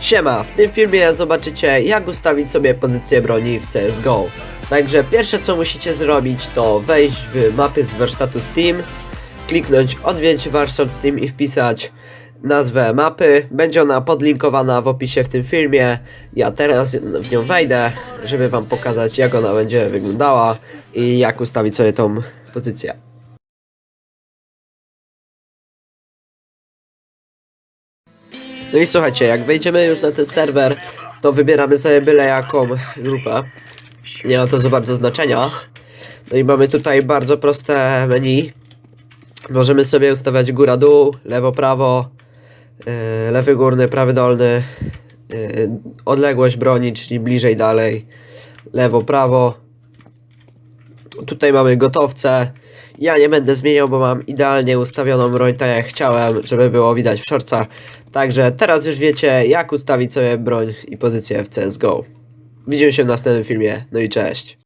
Siema, w tym filmie zobaczycie jak ustawić sobie pozycję broni w CSGO. Także pierwsze co musicie zrobić to wejść w mapy z warsztatu Steam, kliknąć odwiedź warsztat Steam i wpisać nazwę mapy. Będzie ona podlinkowana w opisie w tym filmie. Ja teraz w nią wejdę, żeby wam pokazać jak ona będzie wyglądała i jak ustawić sobie tą pozycję. No i słuchajcie, jak wejdziemy już na ten serwer, to wybieramy sobie byle jaką grupę. Nie ma to za bardzo znaczenia. No i mamy tutaj bardzo proste menu. Możemy sobie ustawiać góra dół, lewo prawo, yy, lewy górny, prawy dolny, yy, odległość broni, czyli bliżej dalej, lewo prawo. Tutaj mamy gotowce. Ja nie będę zmieniał, bo mam idealnie ustawioną broń tak jak chciałem, żeby było widać w shortcach. Także teraz już wiecie, jak ustawić sobie broń i pozycję w CSGO. Widzimy się w następnym filmie. No i cześć.